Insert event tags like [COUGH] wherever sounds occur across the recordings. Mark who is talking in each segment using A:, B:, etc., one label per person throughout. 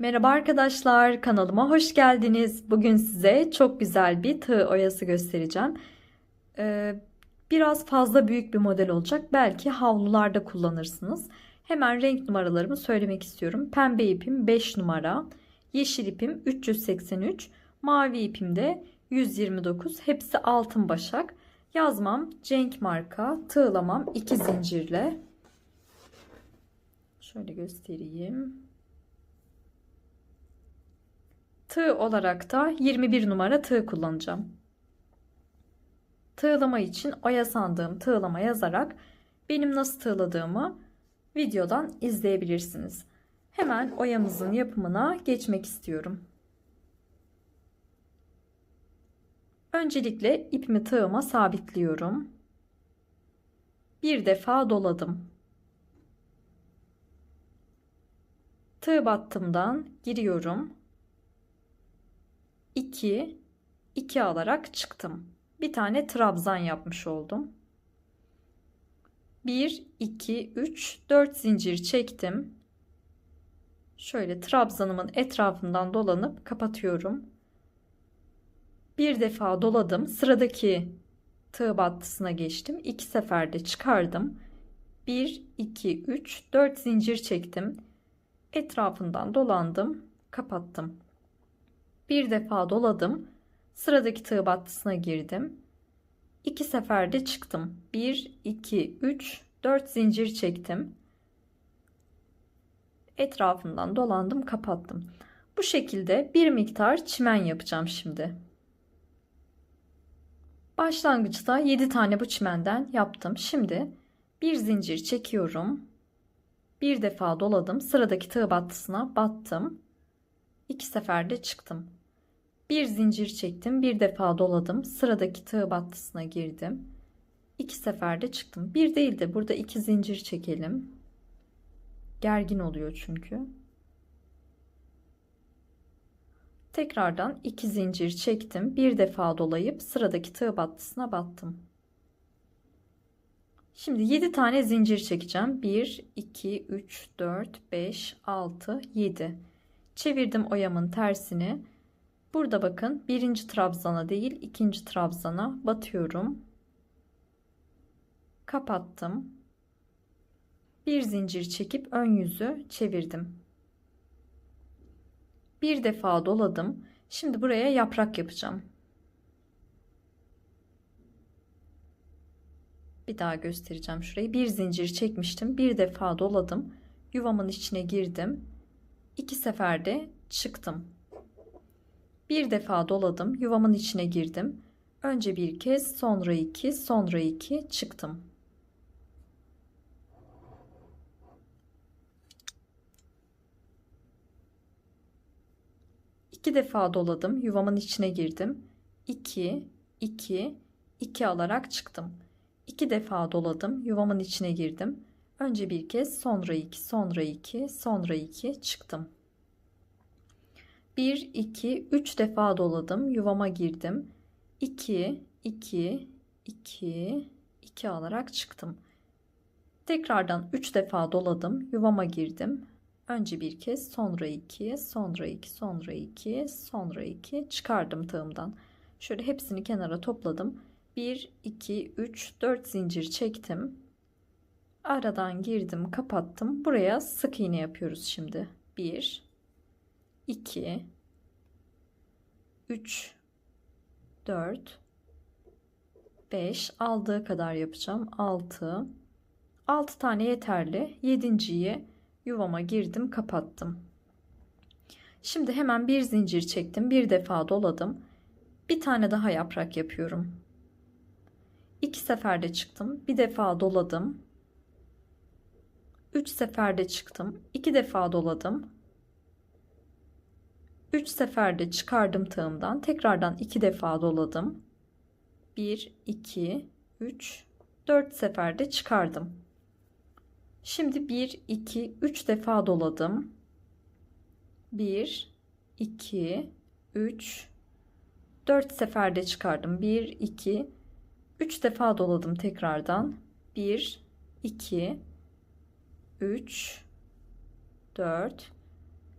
A: Merhaba arkadaşlar, kanalıma hoş geldiniz. Bugün size çok güzel bir tığ oyası göstereceğim. Ee, biraz fazla büyük bir model olacak. Belki havlularda kullanırsınız. Hemen renk numaralarımı söylemek istiyorum. Pembe ipim 5 numara, yeşil ipim 383, mavi ipim de 129. Hepsi altın başak. Yazmam Cenk marka, tığlamam 2 zincirle. Şöyle göstereyim. Tığ olarak da 21 numara tığ kullanacağım. Tığlama için oya sandığım tığlama yazarak benim nasıl tığladığımı videodan izleyebilirsiniz. Hemen oyamızın yapımına geçmek istiyorum. Öncelikle ipimi tığıma sabitliyorum. Bir defa doladım. Tığ battımdan giriyorum. 2 2 alarak çıktım. Bir tane trabzan yapmış oldum. 1 2 3 4 zincir çektim. Şöyle trabzanımın etrafından dolanıp kapatıyorum. Bir defa doladım. Sıradaki tığ battısına geçtim. İki seferde çıkardım. 1 2 3 4 zincir çektim. Etrafından dolandım, kapattım. Bir defa doladım. Sıradaki tığ battısına girdim. İki seferde çıktım. 1 2 3 4 zincir çektim. Etrafından dolandım, kapattım. Bu şekilde bir miktar çimen yapacağım şimdi. Başlangıçta 7 tane bu çimenden yaptım. Şimdi bir zincir çekiyorum. Bir defa doladım. Sıradaki tığ battısına battım. İki seferde çıktım. Bir zincir çektim. Bir defa doladım. Sıradaki tığ battısına girdim. İki seferde çıktım. Bir değil de burada iki zincir çekelim. Gergin oluyor çünkü. Tekrardan iki zincir çektim. Bir defa dolayıp sıradaki tığ battısına battım. Şimdi 7 tane zincir çekeceğim. 1, 2, 3, 4, 5, 6, 7. Çevirdim oyamın tersini. Burada bakın birinci trabzana değil ikinci trabzana batıyorum. Kapattım. Bir zincir çekip ön yüzü çevirdim. Bir defa doladım. Şimdi buraya yaprak yapacağım. Bir daha göstereceğim şurayı. Bir zincir çekmiştim. Bir defa doladım. Yuvamın içine girdim. İki seferde çıktım. Bir defa doladım. Yuvamın içine girdim. Önce bir kez, sonra iki, sonra iki çıktım. İki defa doladım. Yuvamın içine girdim. 2, 2, 2 alarak çıktım. İki defa doladım. Yuvamın içine girdim. Önce bir kez, sonra iki, sonra iki, sonra iki çıktım. 1, 2, 3 defa doladım. Yuvama girdim. 2, 2, 2, 2 alarak çıktım. Tekrardan 3 defa doladım. Yuvama girdim. Önce bir kez, sonra 2, sonra 2, sonra 2, sonra 2 çıkardım tığımdan. Şöyle hepsini kenara topladım. 1, 2, 3, 4 zincir çektim. Aradan girdim, kapattım. Buraya sık iğne yapıyoruz şimdi. 1, 2, 3, 4, 5 aldığı kadar yapacağım. 6, 6 tane yeterli. 7.yi yuvama girdim, kapattım. Şimdi hemen bir zincir çektim. Bir defa doladım. Bir tane daha yaprak yapıyorum. İki seferde çıktım. Bir defa doladım. Üç seferde çıktım. İki defa doladım. Üç seferde çıkardım tığımdan. Tekrardan iki defa doladım. Bir, iki, üç, dört seferde çıkardım. Şimdi bir, iki, üç defa doladım. Bir, iki, üç, dört seferde çıkardım. Bir, iki, 3 defa doladım tekrardan. 1 2 3 4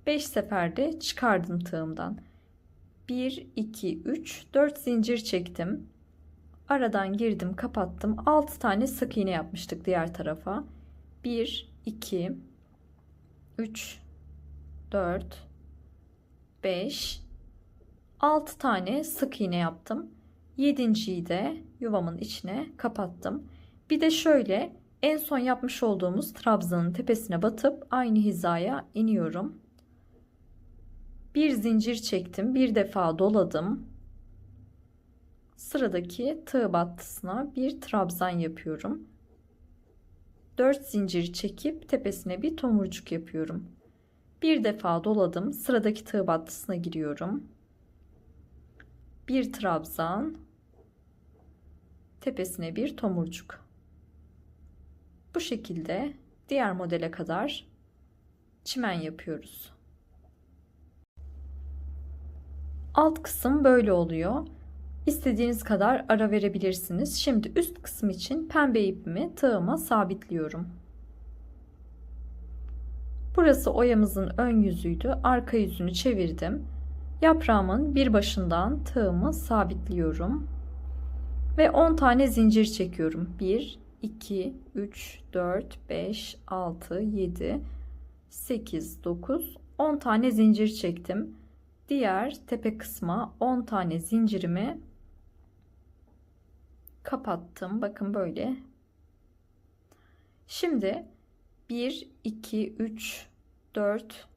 A: 5 seferde çıkardım tığımdan. 1 2 3 4 zincir çektim. Aradan girdim, kapattım. 6 tane sık iğne yapmıştık diğer tarafa. 1 2 3 4 5 6 tane sık iğne yaptım. 7.yi de yuvamın içine kapattım. Bir de şöyle en son yapmış olduğumuz trabzanın tepesine batıp aynı hizaya iniyorum. Bir zincir çektim. Bir defa doladım. Sıradaki tığ battısına bir trabzan yapıyorum. 4 zincir çekip tepesine bir tomurcuk yapıyorum. Bir defa doladım. Sıradaki tığ battısına giriyorum. Bir trabzan. Tepesine bir tomurcuk. Bu şekilde diğer modele kadar çimen yapıyoruz. Alt kısım böyle oluyor. İstediğiniz kadar ara verebilirsiniz. Şimdi üst kısım için pembe ipimi tığıma sabitliyorum. Burası oyamızın ön yüzüydü. Arka yüzünü çevirdim. Yaprağımın bir başından tığımı sabitliyorum. Ve 10 tane zincir çekiyorum. 1, 2, 3, 4, 5, 6, 7, 8, 9, 10 tane zincir çektim. Diğer tepe kısma 10 tane zincirimi kapattım. Bakın böyle. Şimdi 1, 2, 3, 4,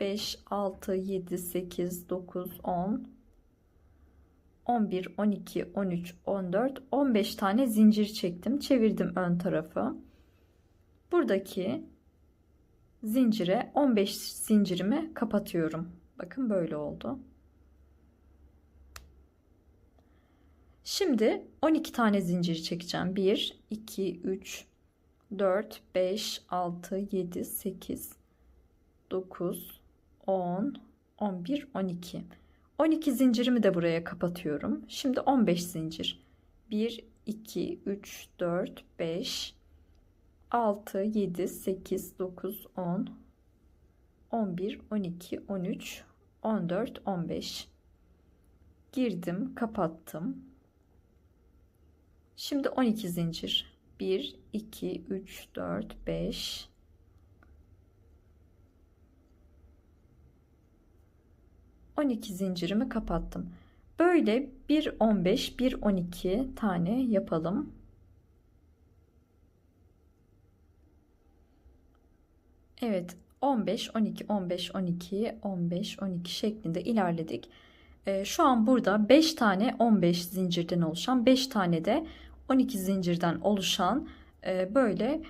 A: 5, 6, 7, 8, 9, 10, 11, 12, 13, 14, 15 tane zincir çektim. Çevirdim ön tarafı. Buradaki zincire 15 zincirimi kapatıyorum. Bakın böyle oldu. Şimdi 12 tane zincir çekeceğim. 1, 2, 3, 4, 5, 6, 7, 8, 9, 10, 11, 12. 12 zincirimi de buraya kapatıyorum. Şimdi 15 zincir. 1, 2, 3, 4, 5, 6, 7, 8, 9, 10, 11, 12, 13, 14, 15. Girdim, kapattım. Şimdi 12 zincir. 1, 2, 3, 4, 5, 12 zincirimi kapattım. Böyle 1 15 1 12 tane yapalım. Evet 15 12 15 12 15 12 şeklinde ilerledik. Ee, şu an burada 5 tane 15 zincirden oluşan 5 tane de 12 zincirden oluşan e, böyle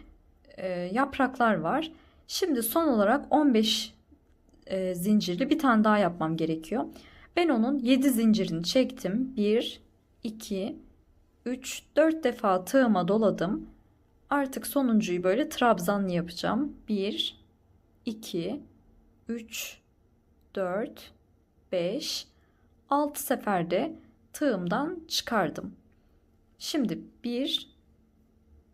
A: e, yapraklar var. Şimdi son olarak 15 e, zincirli bir tane daha yapmam gerekiyor. Ben onun 7 zincirini çektim. 1, 2, 3, 4 defa tığıma doladım. Artık sonuncuyu böyle trabzanlı yapacağım. 1, 2, 3, 4, 5, 6 seferde tığımdan çıkardım. Şimdi 1,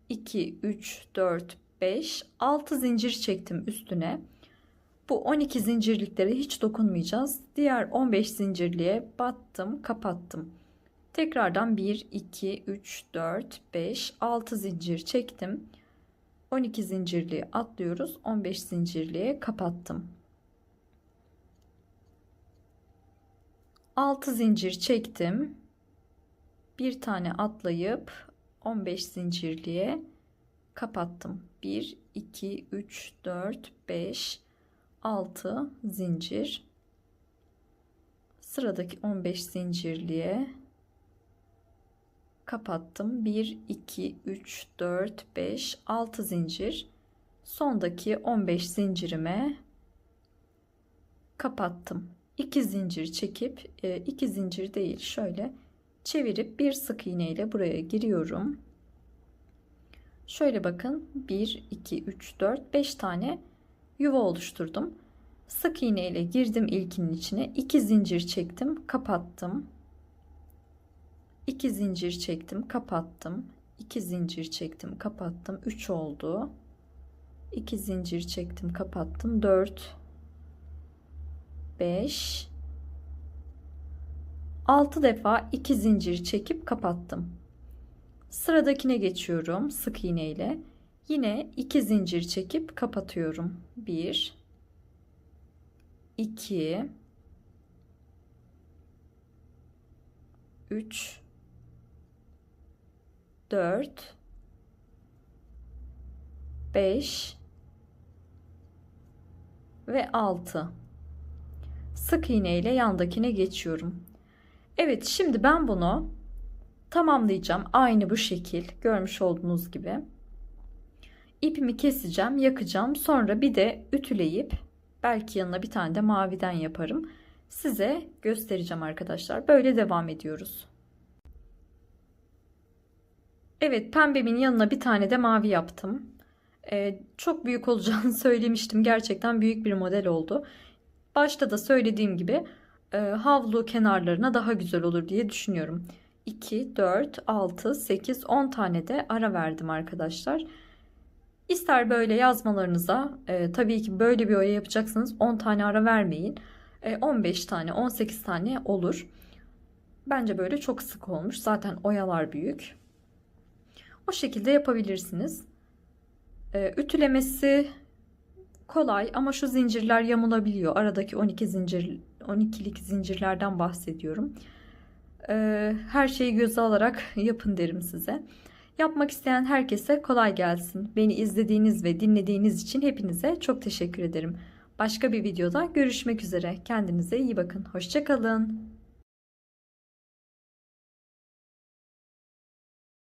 A: 2, 3, 4, 5, 6 zincir çektim üstüne. Bu 12 zincirliklere hiç dokunmayacağız. Diğer 15 zincirliğe battım, kapattım. Tekrardan 1, 2, 3, 4, 5, 6 zincir çektim. 12 zincirliği atlıyoruz. 15 zincirliğe kapattım. 6 zincir çektim. Bir tane atlayıp 15 zincirliğe kapattım. 1, 2, 3, 4, 5, 6 zincir sıradaki 15 zincirliğe kapattım 1 2 3 4 5 6 zincir sondaki 15 zincirime kapattım 2 zincir çekip 2 e, zincir değil şöyle çevirip bir sık iğne ile buraya giriyorum şöyle bakın 1 2 3 4 5 tane yuva oluşturdum. Sık iğne ile girdim ilkinin içine. 2 zincir çektim, kapattım. 2 zincir çektim, kapattım. 2 zincir çektim, kapattım. 3 oldu. 2 zincir çektim, kapattım. 4 5 6 defa 2 zincir çekip kapattım. Sıradakine geçiyorum sık iğne ile. Yine 2 zincir çekip kapatıyorum. 1 2 3 4 5 ve 6 sık iğne ile yandakine geçiyorum. Evet şimdi ben bunu tamamlayacağım. Aynı bu şekil görmüş olduğunuz gibi. İpimi keseceğim, yakacağım. Sonra bir de ütüleyip belki yanına bir tane de maviden yaparım. Size göstereceğim arkadaşlar. Böyle devam ediyoruz. Evet pembemin yanına bir tane de mavi yaptım. Ee, çok büyük olacağını [LAUGHS] söylemiştim. Gerçekten büyük bir model oldu. Başta da söylediğim gibi e, havlu kenarlarına daha güzel olur diye düşünüyorum. 2, 4, 6, 8, 10 tane de ara verdim arkadaşlar. İster böyle yazmalarınıza e, tabii ki böyle bir oya yapacaksanız 10 tane ara vermeyin. E, 15 tane 18 tane olur. Bence böyle çok sık olmuş. Zaten oyalar büyük. O şekilde yapabilirsiniz. E, ütülemesi kolay ama şu zincirler yamulabiliyor. Aradaki 12 zincir 12'lik zincirlerden bahsediyorum. Ee, her şeyi göze alarak yapın derim size. Yapmak isteyen herkese kolay gelsin. Beni izlediğiniz ve dinlediğiniz için hepinize çok teşekkür ederim. Başka bir videoda görüşmek üzere. Kendinize iyi bakın. Hoşçakalın.